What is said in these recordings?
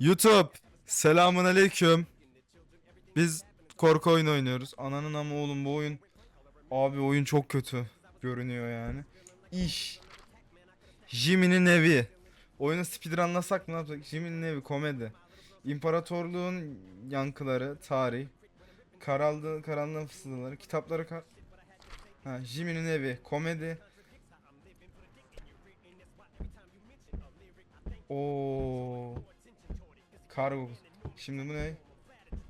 YouTube. Selamun aleyküm. Biz korku oyunu oynuyoruz. Ananın ama oğlum bu oyun. Abi oyun çok kötü görünüyor yani. İş. Jimmy'nin evi. Oyunu speedrunlasak mı ne yapsak? Jimmy'nin evi komedi. İmparatorluğun yankıları, tarih. Karaldı, karanlığın fısıldaları, kitapları kar... Ha, Jimmy'nin evi, komedi. Oo. Kargo. Şimdi bu ne?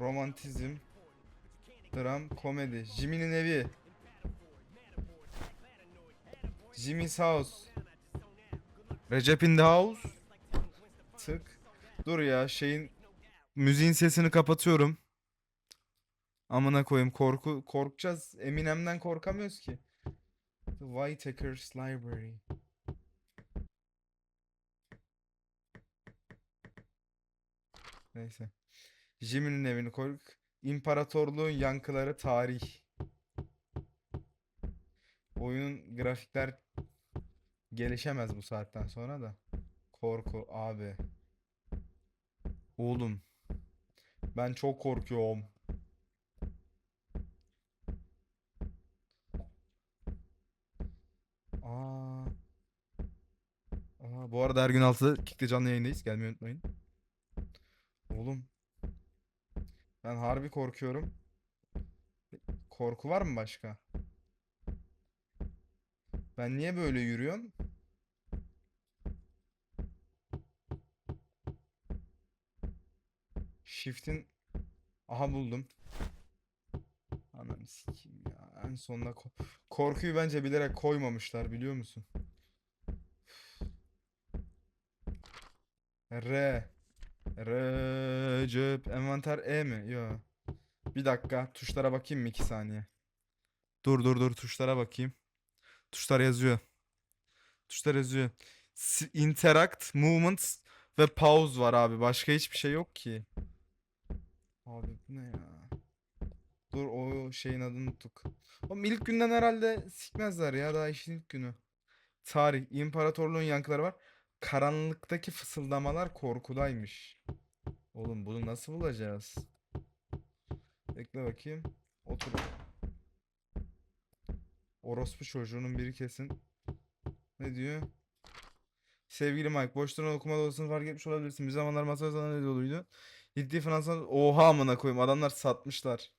Romantizm. Dram, komedi. Jimmy'nin evi. Jimmy's House. Recep in the House. Tık. Dur ya şeyin müziğin sesini kapatıyorum. Amına koyayım korku korkacağız. Eminem'den korkamıyoruz ki. The Whitaker's Library. Neyse. Jimmy'nin evini koyduk. İmparatorluğun yankıları tarih. Oyunun grafikler gelişemez bu saatten sonra da. Korku abi. Oğlum. Ben çok korkuyorum. Aa. Aa, bu arada her gün 6'da Kick'te canlı yayındayız. Gelmeyi unutmayın. Oğlum. Ben harbi korkuyorum. Korku var mı başka? Ben niye böyle yürüyorum? Shift'in aha buldum. Ananı sikeyim ya. En sonunda ko- korkuyu bence bilerek koymamışlar biliyor musun? R Recep envanter E mi? Yo. Bir dakika tuşlara bakayım mı 2 saniye? Dur dur dur tuşlara bakayım. Tuşlar yazıyor. Tuşlar yazıyor. Interact, movements ve pause var abi. Başka hiçbir şey yok ki. Abi bu ne ya? Dur o şeyin adını unuttuk. Oğlum ilk günden herhalde sikmezler ya daha işin ilk günü. Tarih, imparatorluğun yankıları var. Karanlıktaki fısıldamalar korkudaymış. Oğlum bunu nasıl bulacağız? Bekle bakayım. Otur. Orospu çocuğunun biri kesin. Ne diyor? Sevgili Mike, boş duran okuma odasını fark etmiş olabilirsin. Bir zamanlar masaj sana ne doluydu? Ciddi finansal... Oha amına koyayım. Adamlar satmışlar.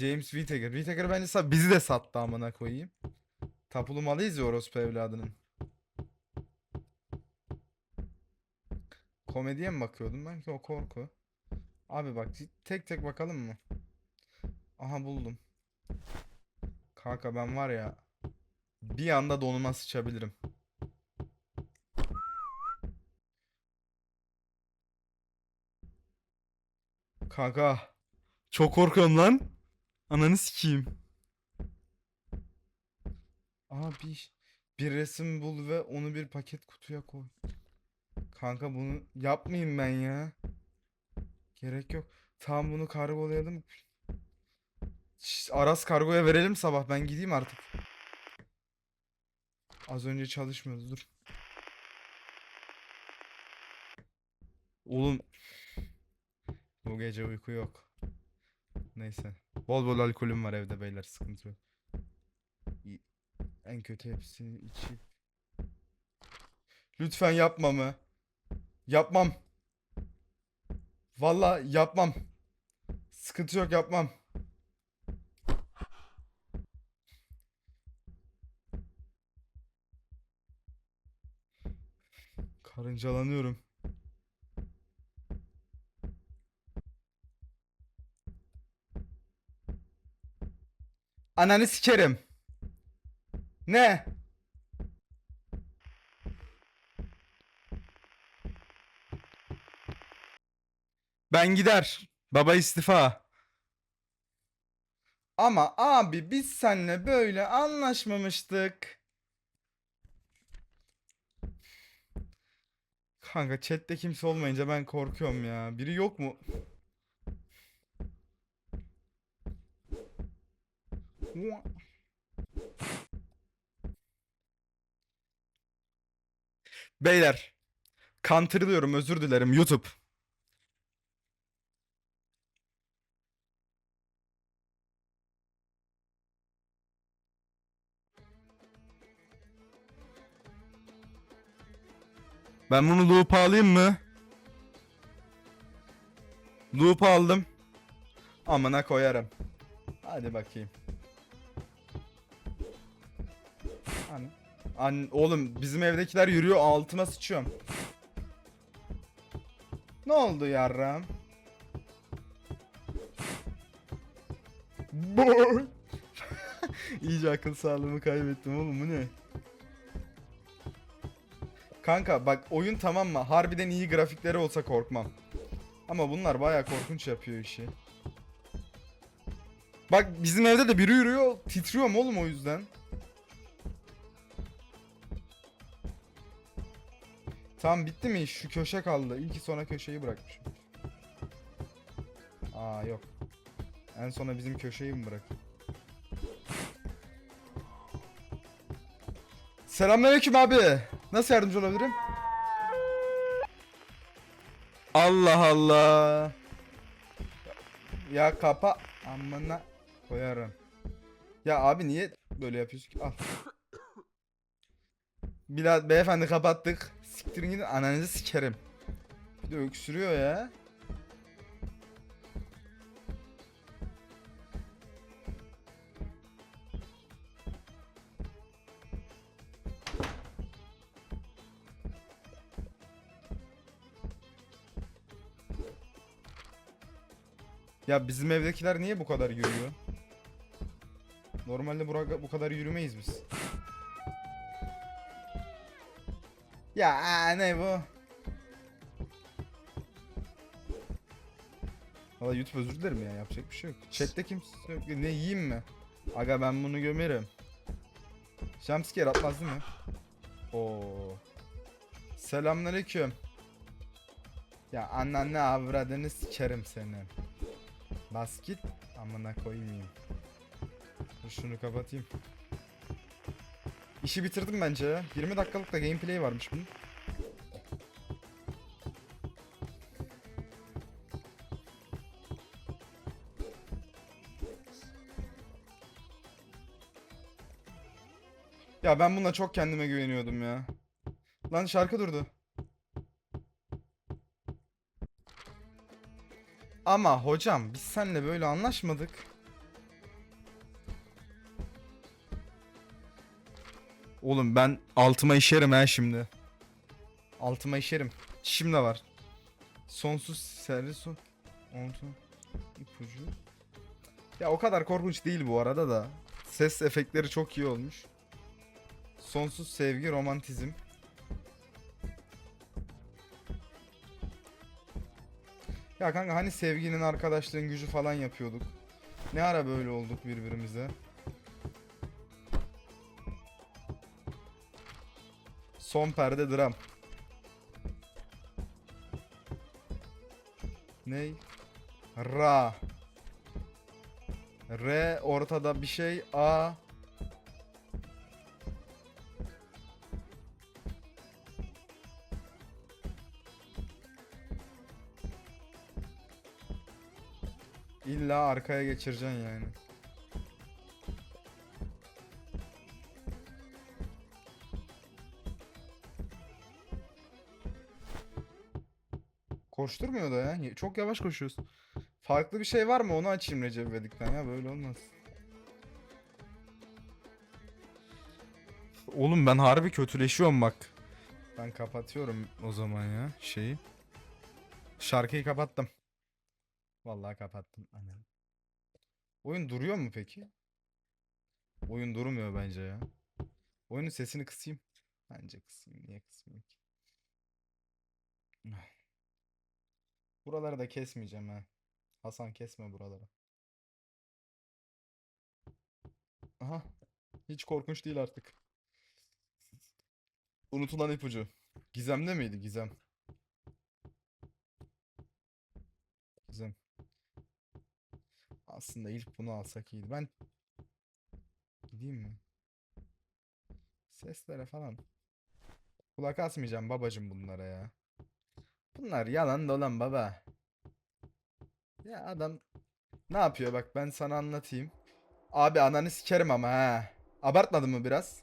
James Whittaker. Whittaker bence sa- bizi de sattı amına koyayım. Tapulu malıyız ya orospu evladının. Komediye mi bakıyordum ben ki o korku. Abi bak tek tek bakalım mı? Aha buldum. Kanka ben var ya bir anda donuma sıçabilirim. Kanka çok korkuyorum lan. Ananı sikeyim. Abi bir resim bul ve onu bir paket kutuya koy. Kanka bunu yapmayayım ben ya. Gerek yok. Tamam bunu kargolayalım. Şş, Aras kargoya verelim sabah. Ben gideyim artık. Az önce çalışmıyordu. Dur. Oğlum. Bu gece uyku yok. Neyse. Bol bol alkolüm var evde beyler. Sıkıntı yok. En kötü hepsini içip. Lütfen yapma mı? Yapmam. Valla yapmam. Sıkıntı yok yapmam. Karıncalanıyorum. Ananı sikerim. Ne? Ben gider. Baba istifa. Ama abi biz seninle böyle anlaşmamıştık. Kanka chatte kimse olmayınca ben korkuyorum ya. Biri yok mu? Beyler. Counter'lıyorum özür dilerim YouTube. Ben bunu loop alayım mı? Loop aldım. Amına koyarım. Hadi bakayım. An oğlum bizim evdekiler yürüyor altıma sıçıyorum. Ne oldu yarram? Boy. İyice akıl sağlığımı kaybettim oğlum bu ne? Kanka bak oyun tamam mı? Harbiden iyi grafikleri olsa korkmam. Ama bunlar baya korkunç yapıyor işi. Bak bizim evde de biri yürüyor. Titriyorum oğlum o yüzden. Tamam bitti mi? Şu köşe kaldı. İyi ki sonra köşeyi bırakmışım. Aa yok. En sona bizim köşeyi mi bırak? Selamünaleyküm abi. Nasıl yardımcı olabilirim? Allah Allah. Ya kapa amına koyarım. Ya abi niye böyle yapıyorsun ki? Al. Biraz beyefendi kapattık. Siktirin gidin ananızı sikerim. Bir de öksürüyor ya. Ya bizim evdekiler niye bu kadar yürüyor? Normalde bura- bu kadar yürümeyiz biz. Ya aa, ne bu? Valla YouTube özür dilerim ya yapacak bir şey yok. Chat'te kimse yok. Ne yiyeyim mi? Aga ben bunu gömerim. Jumpscare atmaz değil mi? Oo. Selamünaleyküm. Ya anneanne avradını sikerim senin. Bas git. Amına koymayayım. Dur şunu kapatayım. İşi bitirdim bence ya. 20 dakikalık da gameplay varmış bunun. Ya ben bununla çok kendime güveniyordum ya. Lan şarkı durdu. Ama hocam biz seninle böyle anlaşmadık. Oğlum ben altıma işerim ha şimdi. Altıma işerim. Çişim de var. Sonsuz servis son. Onto. ipucu. Ya o kadar korkunç değil bu arada da. Ses efektleri çok iyi olmuş. Sonsuz sevgi, romantizm. Ya kanka hani sevginin, arkadaşlığın gücü falan yapıyorduk. Ne ara böyle olduk birbirimize? Son perde dram. Ney? Ra. R ortada bir şey. A. İlla arkaya geçireceksin yani. Koşturmuyor da ya. Çok yavaş koşuyoruz. Farklı bir şey var mı? Onu açayım Recep İvedik'ten ya. Böyle olmaz. Oğlum ben harbi kötüleşiyorum bak. Ben kapatıyorum o zaman ya şeyi. Şarkıyı kapattım. Vallahi kapattım. Anam. Oyun duruyor mu peki? Oyun durmuyor bence ya. Oyunun sesini kısayım. Bence kısayım. Niye kısmayayım ki? Buraları da kesmeyeceğim ha. Hasan kesme buraları. Aha. Hiç korkunç değil artık. Unutulan ipucu. Gizem'de miydi? Gizem. Gizem. Aslında ilk bunu alsak iyiydi. Ben gideyim mi? Seslere falan. Kulak asmayacağım babacım bunlara ya. Bunlar yalan dolan baba. Ya adam ne yapıyor bak ben sana anlatayım. Abi ananı sikerim ama ha. Abartmadın mı biraz?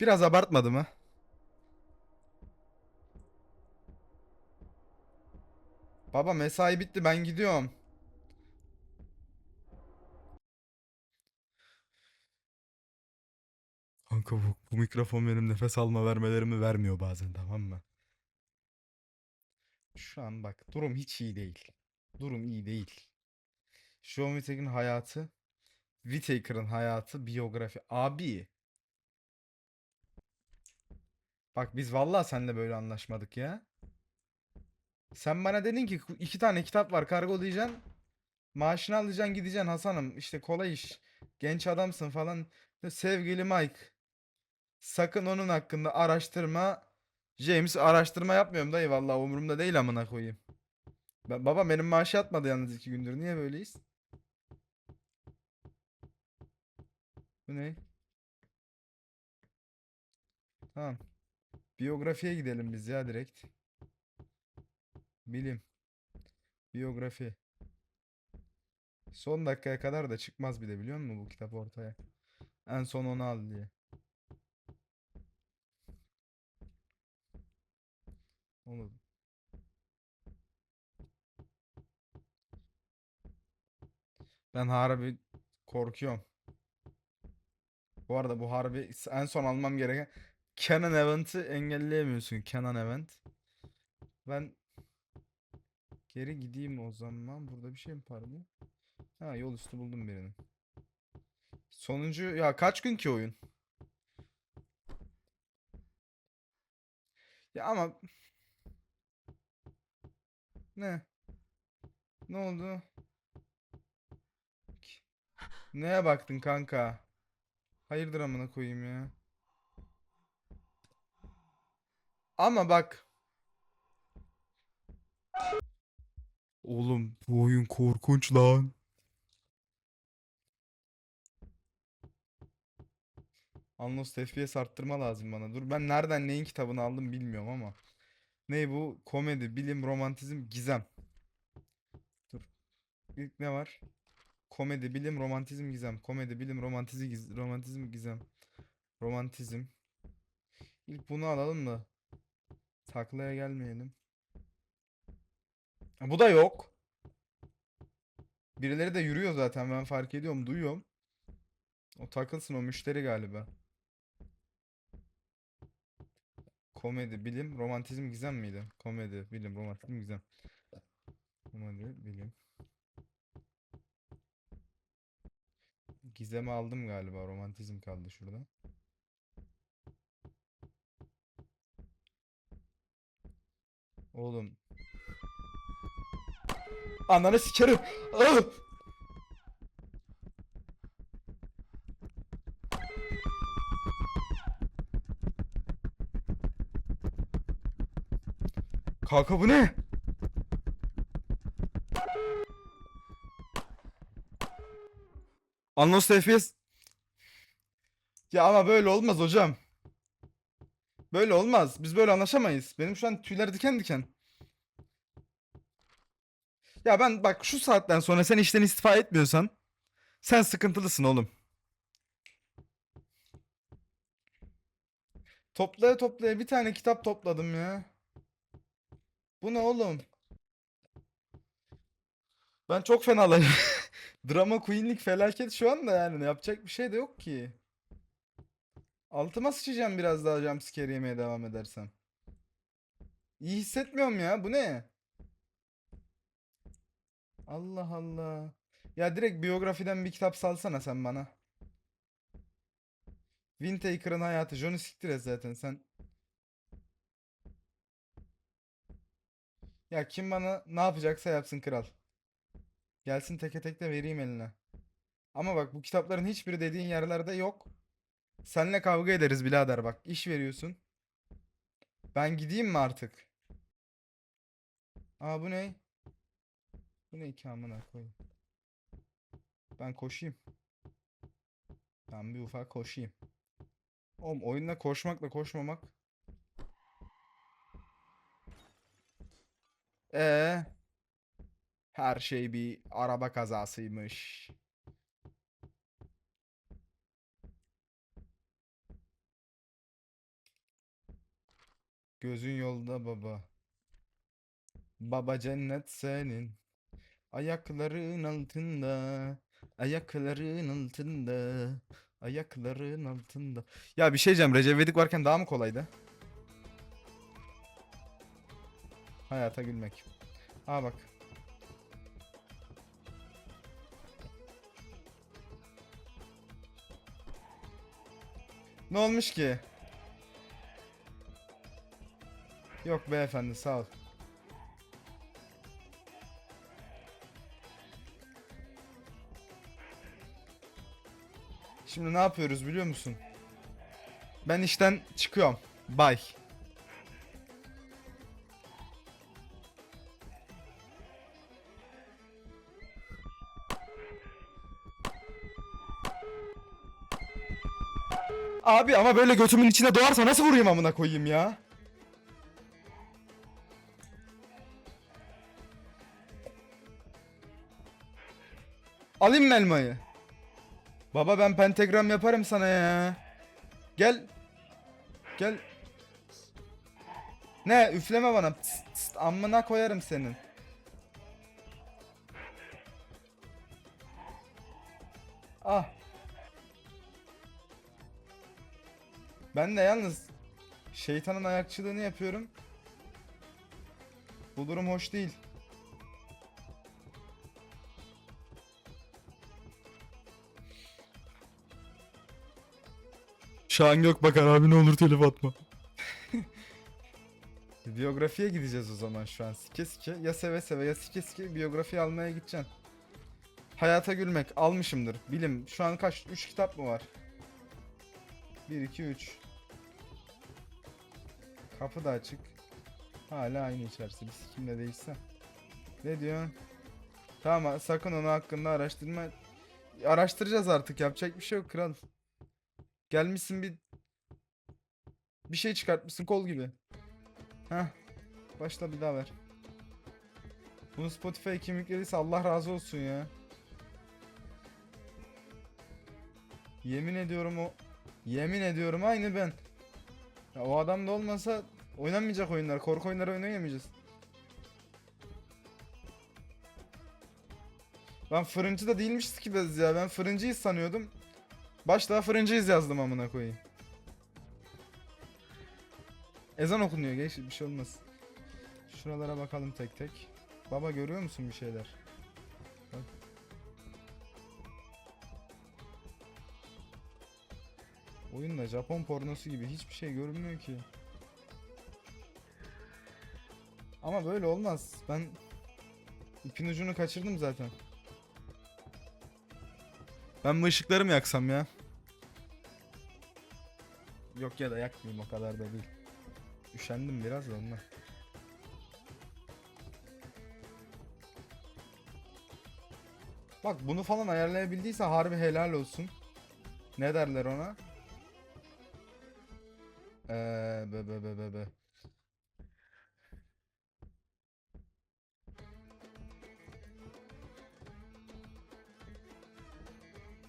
Biraz abartmadı mı? Baba mesai bitti ben gidiyorum. Kanka bu, bu mikrofon benim nefes alma vermelerimi vermiyor bazen tamam mı? Şu an bak durum hiç iyi değil. Durum iyi değil. John Whittaker'ın hayatı, Whittaker'ın hayatı, biyografi. Abi. Bak biz vallahi seninle böyle anlaşmadık ya. Sen bana dedin ki iki tane kitap var kargolayacaksın. Maaşını alacaksın gideceksin Hasan'ım. İşte kolay iş. Genç adamsın falan. Sevgili Mike. Sakın onun hakkında araştırma. James araştırma yapmıyorum dayı vallahi umurumda değil amına koyayım. Ben, baba benim maaşı atmadı yalnız iki gündür. Niye böyleyiz? Bu ne? Tamam. Biyografiye gidelim biz ya direkt. Bilim. Biyografi. Son dakikaya kadar da çıkmaz bir de biliyor musun bu kitap ortaya? En son onu al diye. Onu. Ben harbi korkuyorum. Bu arada bu harbi en son almam gereken Canon Event'i engelleyemiyorsun. Canon Event. Ben geri gideyim o zaman. Burada bir şey mi pardon? Ha yol üstü buldum birini. Sonuncu ya kaç gün ki oyun? Ya ama ne? Ne oldu? Neye baktın kanka? Hayırdır amına koyayım ya. Ama bak. Oğlum bu oyun korkunç lan. Unlost FPS arttırma lazım bana. Dur ben nereden neyin kitabını aldım bilmiyorum ama. Ne bu? Komedi, bilim, romantizm, gizem. Dur. İlk ne var? Komedi, bilim, romantizm, gizem. Komedi, bilim, romantizm, giz romantizm, gizem. Romantizm. İlk bunu alalım da. Taklaya gelmeyelim. Bu da yok. Birileri de yürüyor zaten ben fark ediyorum, duyuyorum. O takılsın o müşteri galiba. Komedi, bilim, romantizm, gizem miydi? Komedi, bilim, romantizm, gizem. Komedi, bilim. Gizemi aldım galiba. Romantizm kaldı şurada. Oğlum. Ananı sikerim. Ah! Kanka bu ne? Anlos FPS. Ya ama böyle olmaz hocam. Böyle olmaz. Biz böyle anlaşamayız. Benim şu an tüyler diken diken. Ya ben bak şu saatten sonra sen işten istifa etmiyorsan sen sıkıntılısın oğlum. Toplaya toplaya bir tane kitap topladım ya. Bu ne oğlum? Ben çok fenalayım. Drama Queen'lik felaket şu anda yani. Yapacak bir şey de yok ki. Altıma sıçacağım biraz daha jumpscare yemeye devam edersem. İyi hissetmiyorum ya. Bu ne? Allah Allah. Ya direkt biyografiden bir kitap salsana sen bana. Windtaker'ın hayatı. Johnny siktir zaten sen. Ya kim bana ne yapacaksa yapsın kral. Gelsin teke tek de vereyim eline. Ama bak bu kitapların hiçbiri dediğin yerlerde yok. Seninle kavga ederiz birader bak. İş veriyorsun. Ben gideyim mi artık? Aa bu ne? Bu ne ki amına koyayım? Ben koşayım. Ben bir ufak koşayım. Oğlum oyunda koşmakla koşmamak. Ee, her şey bir araba kazasıymış. Gözün yolda baba. Baba cennet senin. Ayakların altında. Ayakların altında. Ayakların altında. Ya bir şey diyeceğim. Recep İvedik varken daha mı kolaydı? Hayata gülmek. Aa bak. Ne olmuş ki? Yok beyefendi sağ ol. Şimdi ne yapıyoruz biliyor musun? Ben işten çıkıyorum. Bye. Abi ama böyle götümün içine doğarsa nasıl vurayım amına koyayım ya? Alayım mı elmayı? Baba ben pentagram yaparım sana ya. Gel. Gel. Ne üfleme bana. Pst, pst, amına koyarım senin. Ben de yalnız şeytanın ayakçılığını yapıyorum. Bu durum hoş değil. Şahan Gökbakar abi ne olur telif atma. Biyografiye gideceğiz o zaman şu an. Sike sike ya seve seve ya sike sike biyografi almaya gideceksin. Hayata gülmek almışımdır. Bilim şu an kaç 3 kitap mı var? 1 2 3. Kapı da açık. Hala aynı içerisi. Bir sikimle değilse. Ne diyor? Tamam sakın onu hakkında araştırma. Araştıracağız artık yapacak bir şey yok kral. Gelmişsin bir bir şey çıkartmışsın kol gibi. Heh. Başla bir daha ver. Bunu Spotify kim yüklediyse Allah razı olsun ya. Yemin ediyorum o Yemin ediyorum aynı ben. Ya o adam da olmasa oynanmayacak oyunlar. Korku oyunları oynayamayacağız. Lan fırıncı da değilmişiz ki biz ya. Ben fırıncıyız sanıyordum. Başta fırıncıyız yazdım amına koyayım. Ezan okunuyor geç bir şey olmaz. Şuralara bakalım tek tek. Baba görüyor musun bir şeyler? Oyunda Japon pornosu gibi hiçbir şey görünmüyor ki. Ama böyle olmaz. Ben ipin ucunu kaçırdım zaten. Ben bu ışıkları mı yaksam ya? Yok ya da yakmayayım o kadar da değil. Üşendim biraz da ondan. Bak bunu falan ayarlayabildiyse harbi helal olsun. Ne derler ona? Eee be be be be.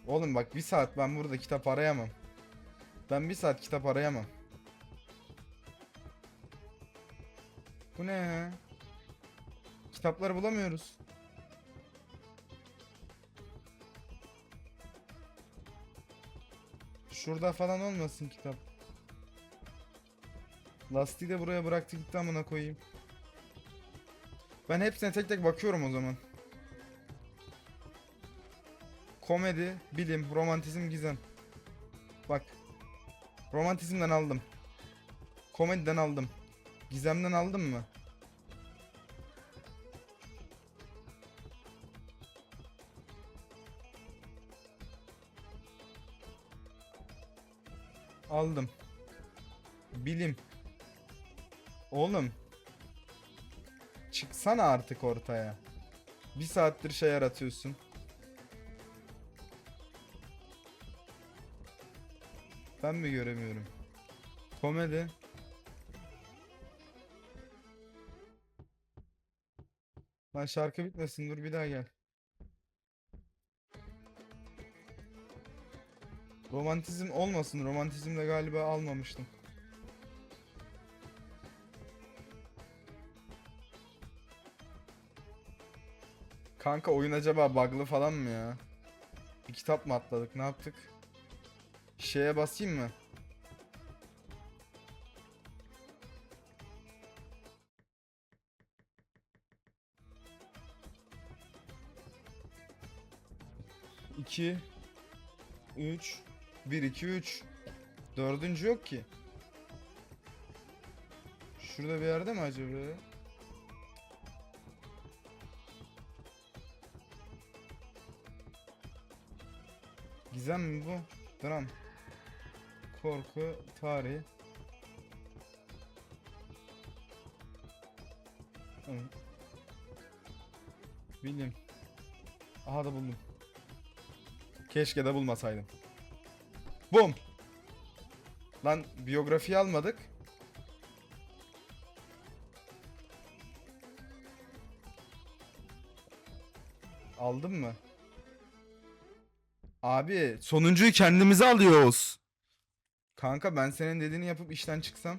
Oğlum bak bir saat ben burada kitap arayamam. Ben bir saat kitap arayamam. Bu ne? Kitapları bulamıyoruz. Şurada falan olmasın kitap. Lastiği de buraya bıraktı gitti amına koyayım. Ben hepsine tek tek bakıyorum o zaman. Komedi, bilim, romantizm, gizem. Bak. Romantizmden aldım. Komediden aldım. Gizemden aldım mı? Aldım. Bilim. Oğlum. Çıksana artık ortaya. Bir saattir şey yaratıyorsun. Ben mi göremiyorum? Komedi. Lan şarkı bitmesin dur bir daha gel. Romantizm olmasın. Romantizm de galiba almamıştım. Kanka oyun acaba bug'lı falan mı ya? Bir kitap mı atladık? Ne yaptık? Şeye basayım mı? İki, üç, bir, iki, üç. Dördüncü yok ki. Şurada bir yerde mi acaba? Gizem mi bu? Dram. Korku, tarih. Hı. Bilim. Aha da buldum. Keşke de bulmasaydım. Bum. Lan biyografi almadık. Aldın mı? Abi sonuncuyu kendimize alıyoruz. Kanka ben senin dediğini yapıp işten çıksam.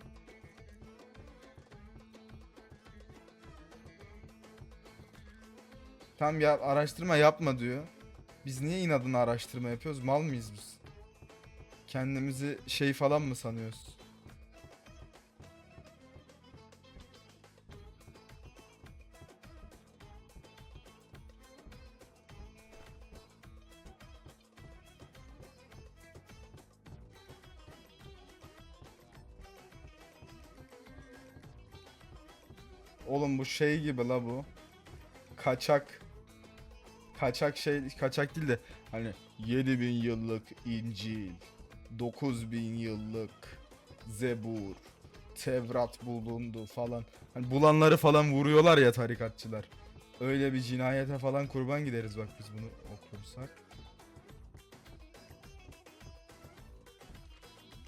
Tam ya araştırma yapma diyor. Biz niye inadına araştırma yapıyoruz? Mal mıyız biz? Kendimizi şey falan mı sanıyoruz? Şey gibi la bu. Kaçak. Kaçak şey kaçak değil de hani 7000 yıllık İncil, 9000 yıllık Zebur, Tevrat bulundu falan. Hani bulanları falan vuruyorlar ya tarikatçılar. Öyle bir cinayete falan kurban gideriz bak biz bunu okursak.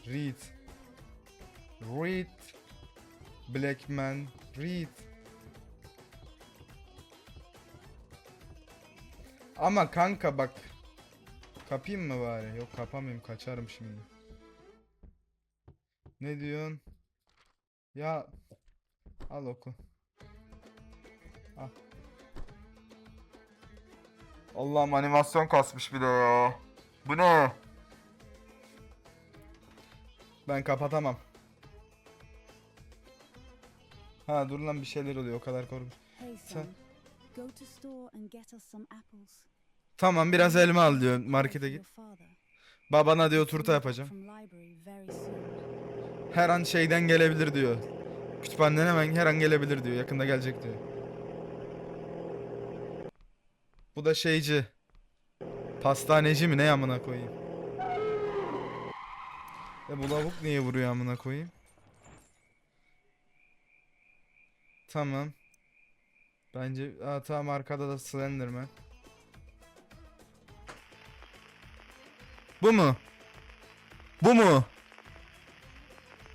Read. Read. Black man. Read. Ama kanka bak. Kapayım mı bari? Yok kapamayayım kaçarım şimdi. Ne diyorsun? Ya al oku. Al. Allah'ım animasyon kasmış bir de ya. Bu ne? Ben kapatamam. Ha dur lan bir şeyler oluyor o kadar korkmuş. Hey Sen- son, go to store and get us some apples. Tamam biraz elma al diyor markete git. Babana diyor turta yapacağım. Her an şeyden gelebilir diyor. Kütüphaneden hemen her an gelebilir diyor. Yakında gelecek diyor. Bu da şeyci. Pastaneci mi ne amına koyayım. E bu lavuk niye vuruyor amına koyayım? Tamam. Bence Aa, tamam arkada da Slenderman. Bu mu? Bu mu?